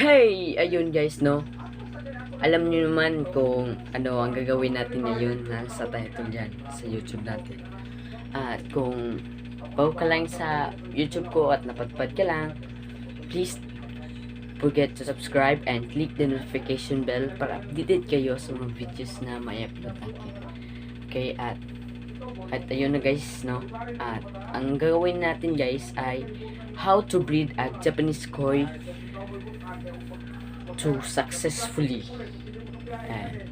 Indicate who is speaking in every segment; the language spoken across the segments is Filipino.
Speaker 1: Hey! Ayun guys, no? Alam niyo naman kung ano ang gagawin natin ngayon na sa title dyan sa YouTube natin. At kung bago ka lang sa YouTube ko at napadpad ka lang, please forget to subscribe and click the notification bell para updated kayo sa mga videos na may upload natin. Okay, at at ayun na guys, no? At ang gagawin natin guys ay how to breed a Japanese koi to successfully. And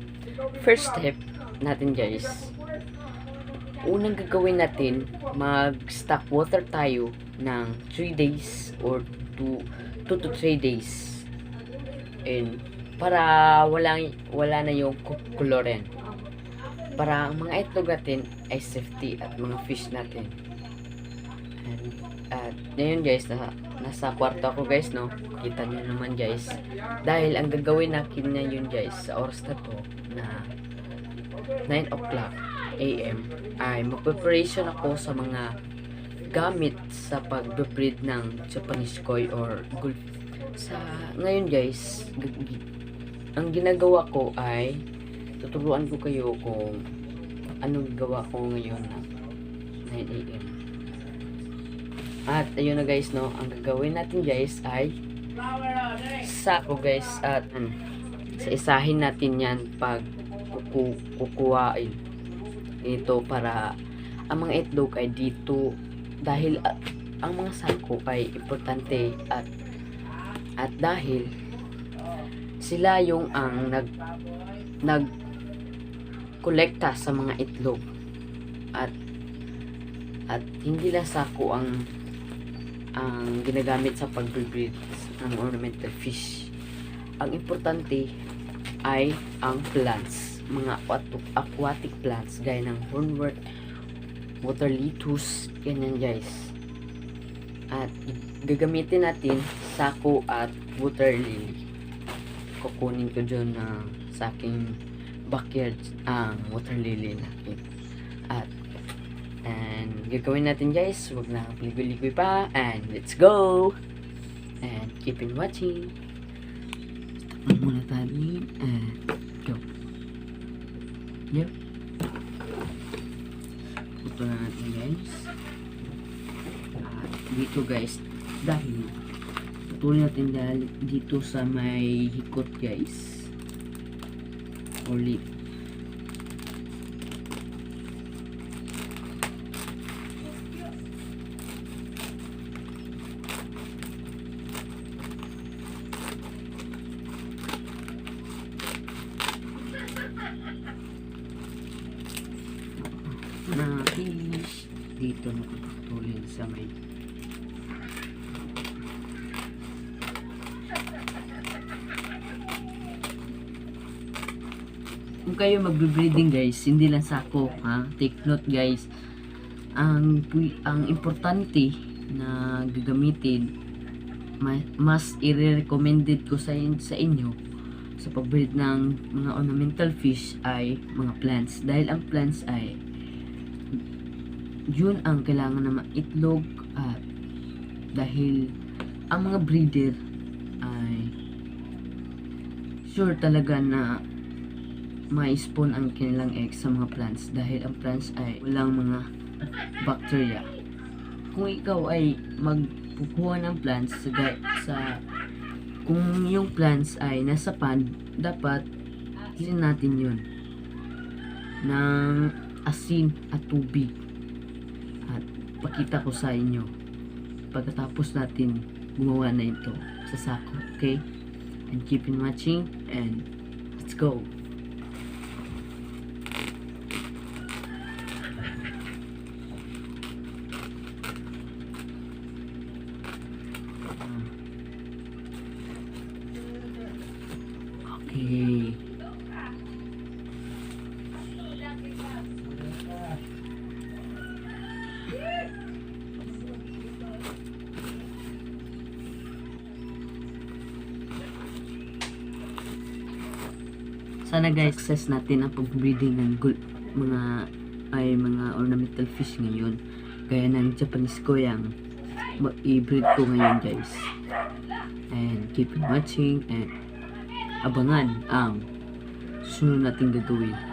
Speaker 1: first step natin guys, unang gagawin natin, mag-stock water tayo ng 3 days or 2 2 to 3 days. And para wala wala na yung chlorine. Para ang mga itlog natin ay safety at mga fish natin. And at ngayon guys, nasa, nasa kwarto ako guys, no? Kita nyo naman guys. Dahil ang gagawin natin na yun guys, sa oras na to, na 9 o'clock AM, ay mag-preparation ako sa mga gamit sa pag-breed ng Japanese koi or gold. Sa ngayon guys, ang ginagawa ko ay tuturuan ko kayo kung anong gawa ko ngayon na 9 AM. At ayun na guys, no, ang gagawin natin guys ay sako guys at um, sa isahin natin yan pag kuku kukuhain. Dito para ang mga itlog ay dito dahil at, ang mga sako ay importante at at dahil sila yung ang nag nag kolekta sa mga itlog. At at hindi lang sako ang ang ginagamit sa pag-breed ng ornamental fish. Ang importante ay ang plants, mga aquatic, plants gaya ng hornwort, water lettuce, ganyan guys. At gagamitin natin sako at water lily. Kukunin ko dyan na sa aking backyard ang water lily natin. At And gagawin natin guys, wag na ligoy-ligoy pa. And let's go! And keep in watching. Stop muna tayo. And go. Yep. Ito na natin guys. At dito guys, dahil putulin natin dahil dito sa may hikot guys. Ulit. Na fish. Dito nakapatulin sa may kung kayo magbe-breeding guys hindi lang sako ha? Take note guys. Ang ang importante na gagamitin ma- mas i-recommended ko sa, sa inyo sa pagbreed ng mga ornamental fish ay mga plants. Dahil ang plants ay yun ang kailangan na maitlog at dahil ang mga breeder ay sure talaga na may spawn ang kanilang eggs sa mga plants dahil ang plants ay walang mga bacteria. Kung ikaw ay magkukuha ng plants sa, sa kung yung plants ay nasa pan, dapat hilin natin yun ng asin at tubig at pakita ko sa inyo. Pagkatapos natin gumawa na ito sa sako okay? And keep in watching and let's go Sana guys, success natin ang pag-breeding ng mga ay mga ornamental fish ngayon. Gaya ng Japanese koyang ma- i-breed ko ngayon guys. And keep watching and abangan ang susunod nating gagawin.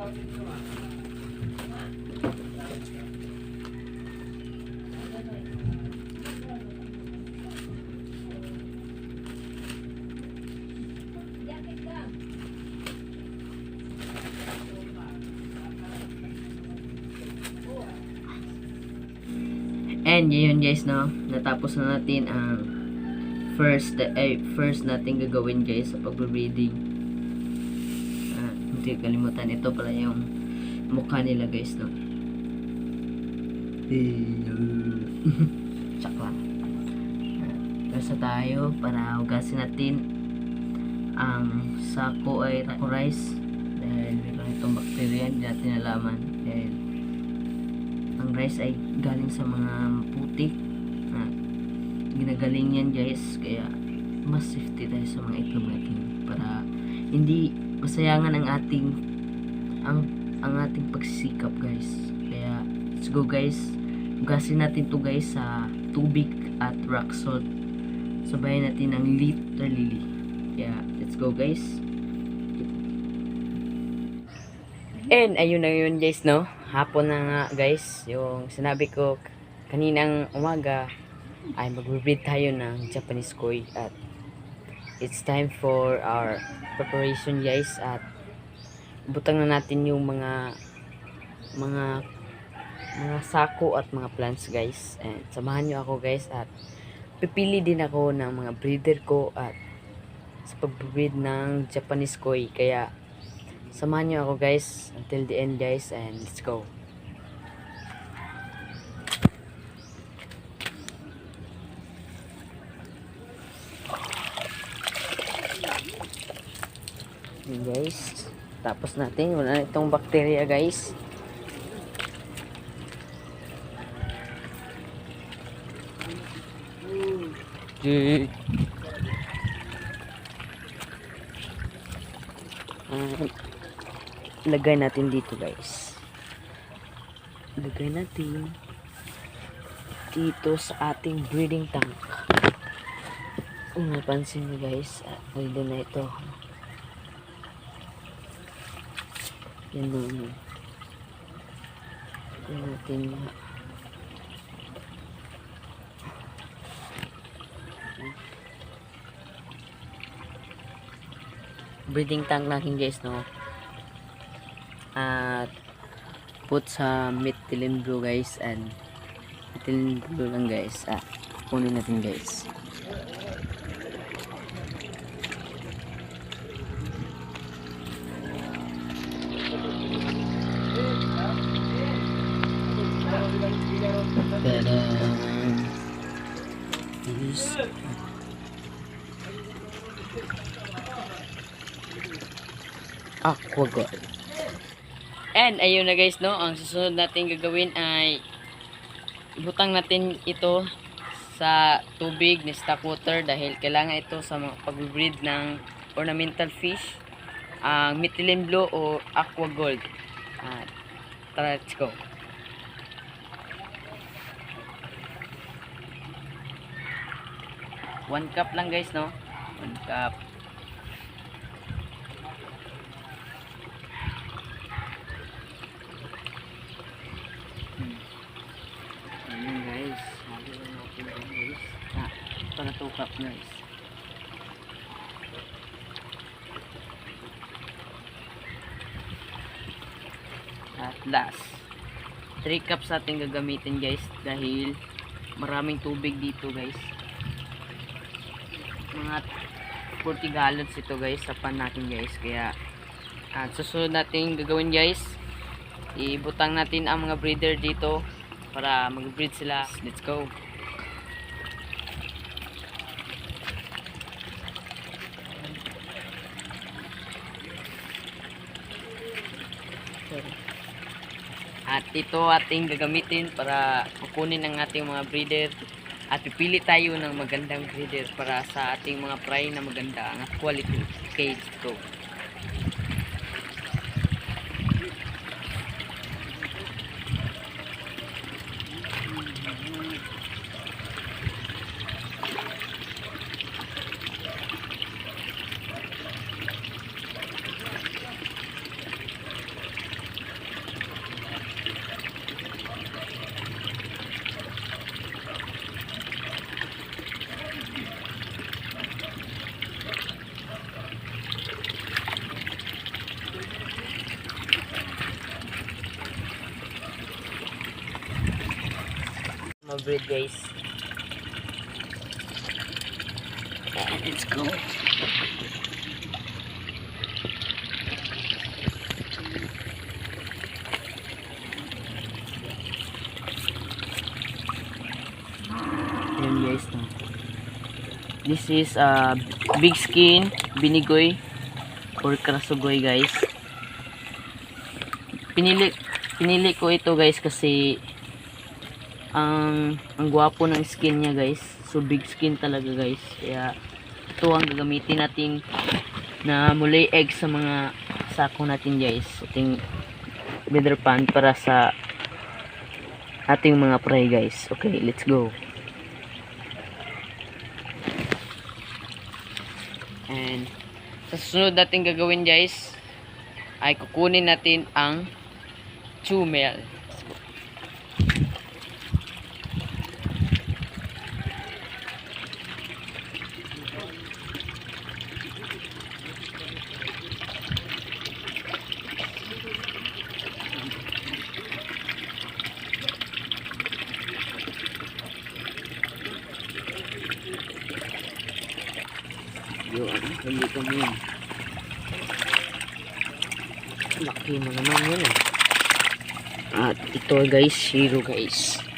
Speaker 1: And yun guys no, natapos na natin ang first eh, first natin gagawin guys sa pagbe-breeding. Ah, hindi kalimutan. Ito pala yung mukha nila guys no. Tsak lang. Ah, Gasa tayo para hugasin natin ang sako ay taco rice. Dahil meron itong bacteria hindi natin nalaman. Dahil ang rice ay galing sa mga putik at ginagaling yan guys. Kaya mas safety tayo sa mga itlog natin para hindi masayangan ang ating ang ang ating pagsisikap guys. Kaya let's go guys. Ugasin natin to guys sa tubig at rock salt. Sabayan natin ng liter lily kaya let's go guys. And ayun na yun guys no. Hapon na nga guys. Yung sinabi ko kaninang umaga ay magbe-breed tayo ng Japanese koi at it's time for our preparation guys at butang na natin yung mga mga mga sako at mga plants guys and samahan nyo ako guys at pipili din ako ng mga breeder ko at sa pag-breed ng Japanese koi kaya Samahan niyo ako guys until the end guys and let's go. Yun guys. Tapos natin. Wala na itong bacteria guys. Dude. Ah, lagay natin dito guys lagay natin dito sa ating breeding tank kung napansin nyo guys ah, pwede na ito yan na yan natin breeding tank natin guys no? At put sa methylene blue guys and methylene blue lang guys. Ah kunin natin guys Tadaan. Yes. Aqua God. And ayun na guys no, ang susunod natin gagawin ay ibutang natin ito sa tubig ni stock water dahil kailangan ito sa pag-breed ng ornamental fish, ang methylene blue o aqua gold. Ah, tara, let's go. One cup lang guys no. One cup. Ayan guys, sabi natin yan guys. Ah, ito na 2 cup guys. At last, 3 cups natin gagamitin guys dahil maraming tubig dito guys. Mga 40 gallons ito guys sa pan natin guys. Kaya, at susunod natin gagawin guys, ibutang natin ang mga breeder dito para mag-breed sila. Let's go. At ito ating gagamitin para kukunin ang ating mga breeder at pipili tayo ng magandang breeder para sa ating mga fry na maganda ang quality. Okay, let's Mag-breed guys. And let's go. Ayan guys. No. This is uh, big skin binigoy or krasugoy guys. Pinili pinili ko ito guys kasi ang ang gwapo ng skin niya guys. So big skin talaga guys. Kaya ito ang gagamitin natin na muli egg sa mga sako natin guys. Ating feather pan para sa ating mga fry guys. Okay, let's go. And sa susunod natin gagawin guys ay kukunin natin ang chumel. Guys, zero guys.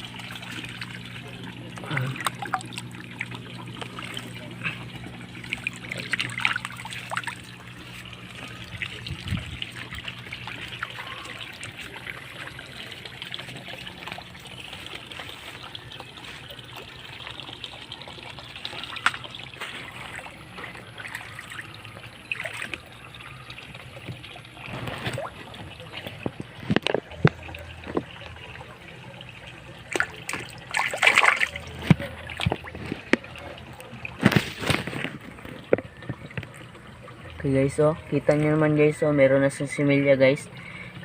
Speaker 1: Guys, oh. Kita nyo naman guys, oh. Meron na sa similya guys.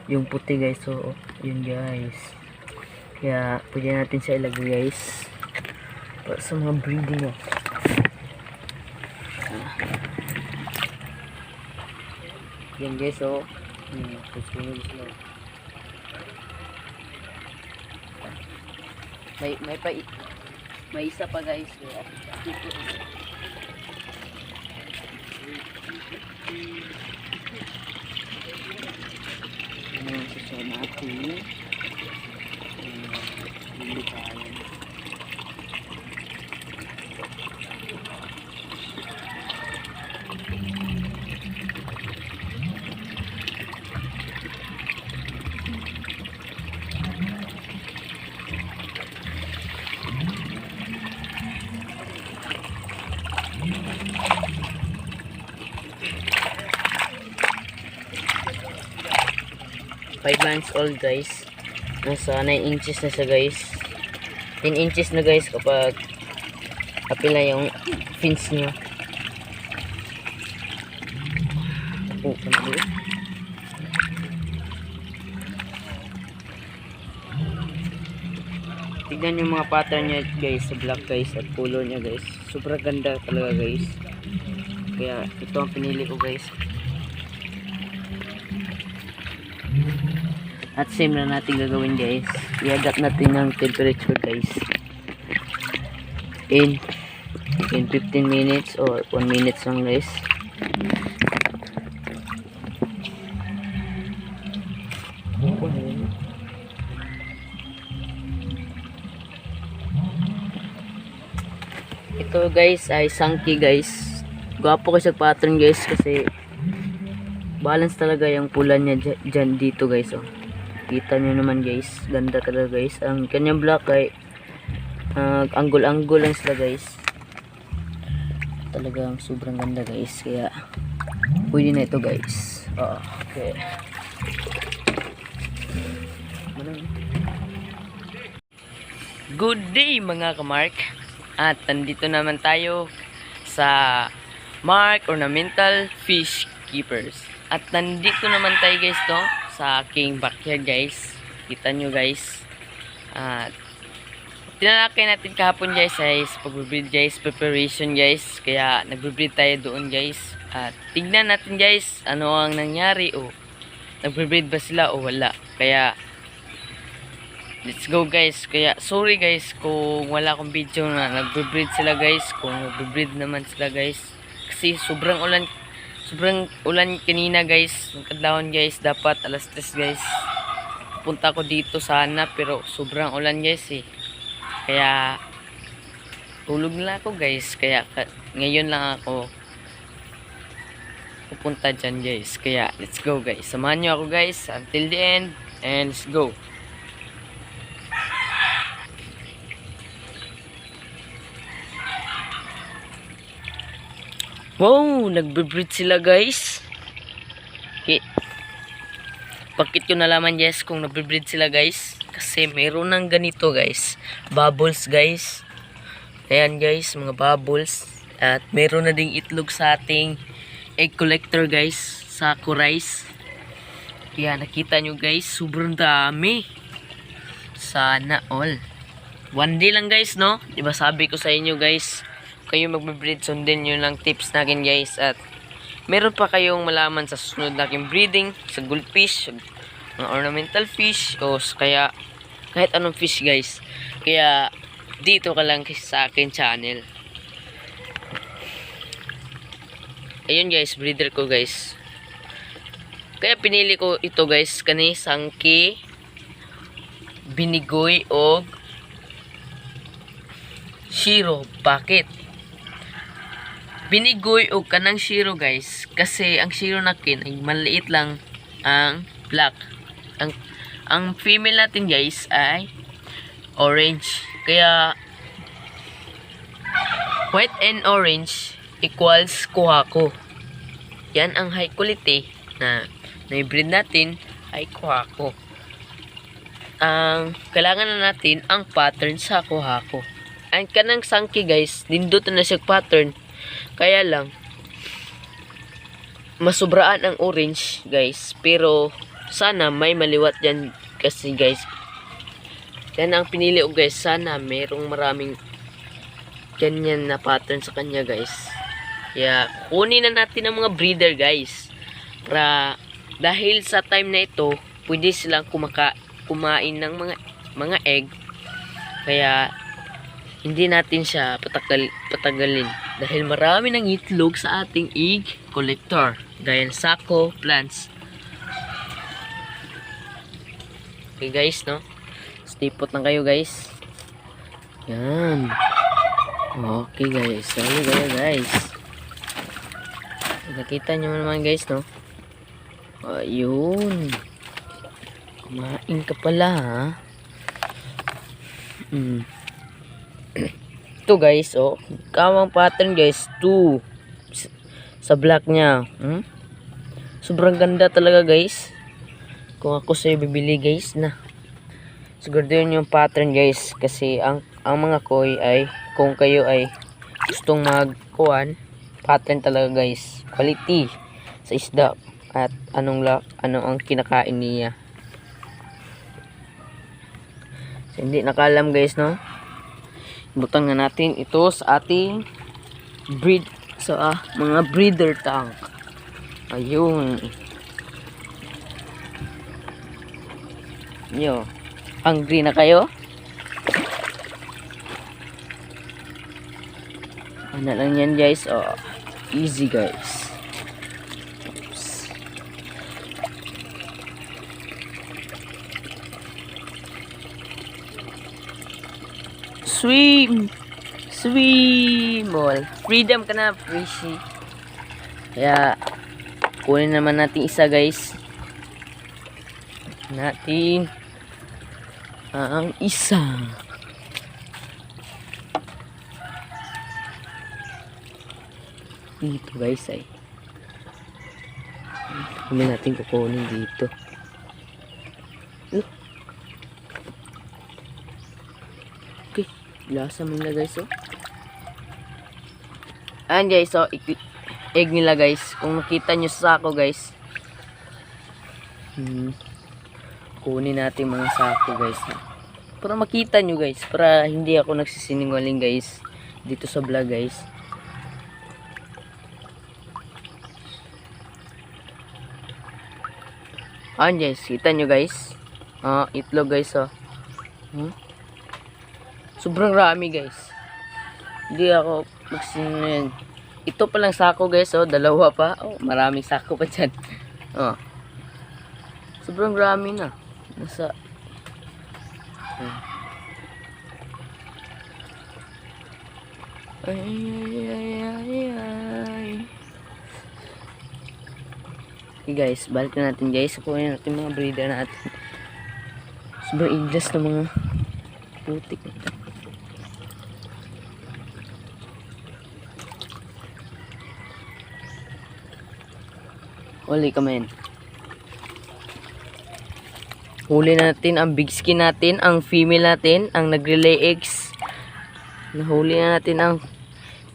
Speaker 1: Yung puti guys, oh. oh. Yun guys. Kaya, pwede natin siya ilagay guys. Para sa mga breeding, oh. Ah. Yan guys, oh. Hmm, susunod sila. May, may pa, may isa pa guys. oh. Dito. Ano yung 5 months old guys. Nasa 9 inches na siya guys. 10 inches na guys kapag apil na yung fins nyo oh, tignan yung mga pattern niya guys sa black guys at pulo niya guys. Sobrang ganda talaga guys. Kaya ito ang pinili ko guys. At same na natin gagawin guys. I-adapt natin ng temperature guys. In in 15 minutes or 1 minutes lang guys. Ito guys ay sangki guys. Gwapo kasi pattern guys kasi balance talaga yung pula niya dyan dito guys oh. Kita nyo naman guys. Ganda talaga guys. Ang kanyang block ay nag-angle-angle lang sila guys. Talagang sobrang ganda guys. Kaya pwede na ito guys. Ah, okay. Good day mga kamark. At nandito naman tayo sa Mark Ornamental Fish Keepers. At nandito naman tayo guys to sa aking backyard guys. Kita nyo guys. At tinalakay natin kahapon guys sa pagbibreed guys, preparation guys. Kaya nagbibreed tayo doon guys. At tignan natin guys ano ang nangyari o nagbibreed ba sila o wala. Kaya Let's go guys. Kaya sorry guys kung wala akong video na nagbe-breed sila guys. Kung nagbe-breed naman sila guys. Kasi sobrang ulan sobrang ulan kanina guys. Yung kadlawon guys dapat alas 3 guys. Punta ko dito sana pero sobrang ulan guys eh. Kaya tulog na ako guys. Kaya ka- ngayon lang ako pupunta dyan guys. Kaya let's go guys. Samahan nyo ako guys until the end and let's go. Wow, nagbe-breed sila guys. Okay. Bakit ko nalaman yes kung nagbe-breed sila guys? Kasi meron ng ganito guys. Bubbles guys. Ayan guys, mga bubbles. At meron na ding itlog sa ating egg collector guys. Sa rice. Kaya nakita nyo guys, sobrang dami. Sana all. One day lang guys, no? Diba sabi ko sa inyo guys, kayo magbe-breed, sundin nyo lang tips natin guys. At meron pa kayong malaman sa susunod natin breeding, sa goldfish, mga ornamental fish, o kaya kahit anong fish guys. Kaya dito ka lang sa akin channel. Ayun guys, breeder ko guys. Kaya pinili ko ito guys, kani sangki, binigoy, o shiro. Bakit? Binigoy o kanang shiro guys. Kasi ang shiro nakin ay maliit lang ang black. Ang ang female natin guys ay orange. Kaya white and orange equals kuhako yan ang high quality na na-breed natin ay kuhako ang kailangan na natin ang pattern sa kuhako ang kanang sangki guys nindot na siya pattern kaya lang, masubraan ang orange, guys. Pero, sana may maliwat yan kasi, guys. Yan ang pinili ko, guys. Sana merong maraming ganyan na pattern sa kanya, guys. Kaya, kunin na natin ang mga breeder, guys. Para, dahil sa time na ito, pwede silang kumaka, kumain ng mga, mga egg. Kaya, hindi natin siya patagal, patagalin dahil marami ng itlog sa ating egg collector gaya ng sako plants. Okay guys no? Stay put lang kayo guys. Yan. Okay guys. Sorry kayo guys. Nakita nyo naman guys no? Ayun. Kumain ka pala ha? Hmm ito guys, oh. Kawang pattern guys, 2 sa black niya. Hmm? Sobrang ganda talaga guys. Kung ako sa'yo bibili guys na. Siguro yun yung pattern guys. Kasi ang, ang mga koi ay, kung kayo ay gustong magkuhan, pattern talaga guys. Quality sa isda. At anong la, ano ang kinakain niya. So, hindi nakalam guys no butang na natin ito sa ating breed sa ah, mga breeder tank. Ayun. Yo hungry na kayo? Ano lang yan guys? Oh easy guys swim swim all freedom ka na fishy kaya kunin naman natin isa guys natin ang isa. Dito guys ay. Kami natin kukunin dito. Mo nila guys oh. Ayan guys oh. Egg nila guys. Kung nakita nyo sa sako guys. Hmm. Kunin natin mga sako guys. ha. Para makita nyo guys. Para hindi ako nagsisinungaling guys. Dito sa vlog guys. Ayan guys. Kita nyo guys. Ah, itlog guys oh. Hmm? Sobrang rami guys. Hindi ako magsinungaling. Ito pa lang sako guys oh. Dalawa pa. Oh, maraming sako pa dyan. Oh. Sobrang rami na. Nasa... Ay, ay, ay, ay, ay. Okay guys, balik na natin guys. Kunin natin mga breeder natin. Sobrang iglas na mga putik nito. Huli ka men. Huli natin ang big skin natin, ang female natin, ang nagre-lay eggs. Nahuli na natin ang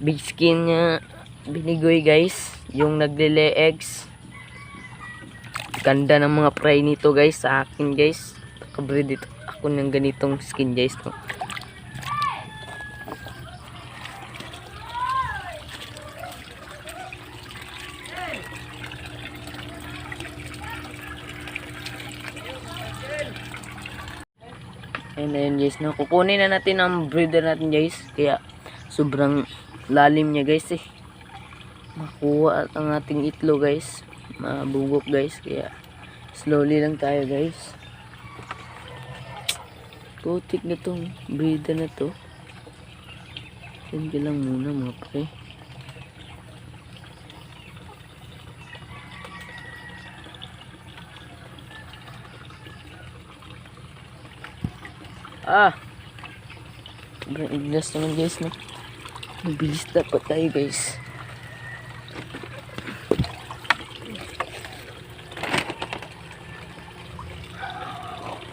Speaker 1: big skin niya binigoy guys, yung nagre-lay eggs. Ganda ng mga fry nito guys sa akin guys. Kabreed ito ako ng ganitong skin guys. No? Yun guys. No? Kukunin na natin ang breeder natin guys. Kaya sobrang lalim niya guys eh. Makuha at ang ating itlo guys. Mabugok guys. Kaya slowly lang tayo guys. Putik na tong breeder na to. Hindi lang muna mga pre. Ah! Sobrang iglas naman guys no. Mabilis dapat tayo guys.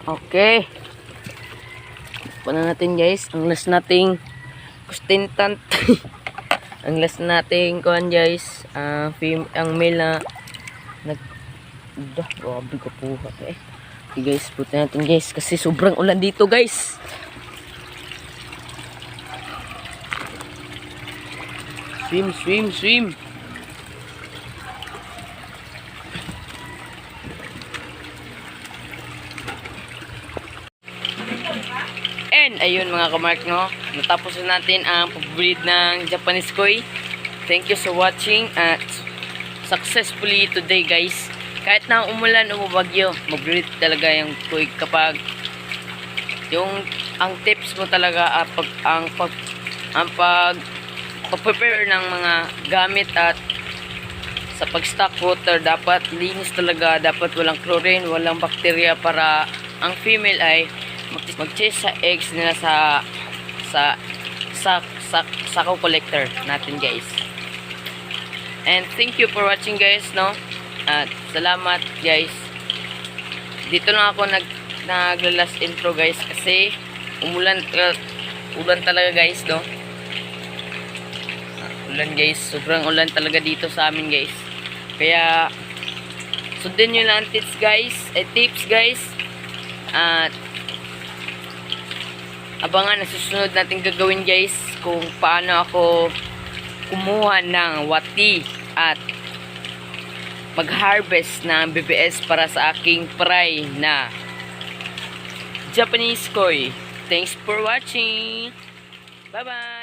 Speaker 1: Okay. Pa na natin guys. Ang last nating kustentant. ang last nating kuhan guys. fem ang male na nag Dah, grabe ka po eh. Okay guys, puti natin guys. Kasi sobrang ulan dito guys. Swim, swim, swim. And ayun mga kamark no, natapos na natin ang pag-breed ng Japanese koi. Thank you for watching at successfully today guys. Kahit na umulan o bagyo, mag-breed talaga yung koi kapag yung ang tips mo talaga ah, pag, ang pag ang pag pag-prepare ng mga gamit at sa pag-stock water dapat linis talaga dapat walang chlorine walang bacteria para ang female ay mag- mag-chase sa eggs nila sa sa sa sa sako collector natin guys. And thank you for watching guys no at salamat guys. Dito lang ako nag naglalas intro guys kasi umulan tal- ulan talaga guys no? Ulan guys. Sobrang ulan talaga dito sa amin guys. Kaya sundin nyo lang ang tips guys eh, tips guys. At abangan na susunod natin gagawin guys kung paano ako kumuha ng wati at mag-harvest ng BBS para sa aking fry na Japanese koi. Thanks for watching. Bye-bye.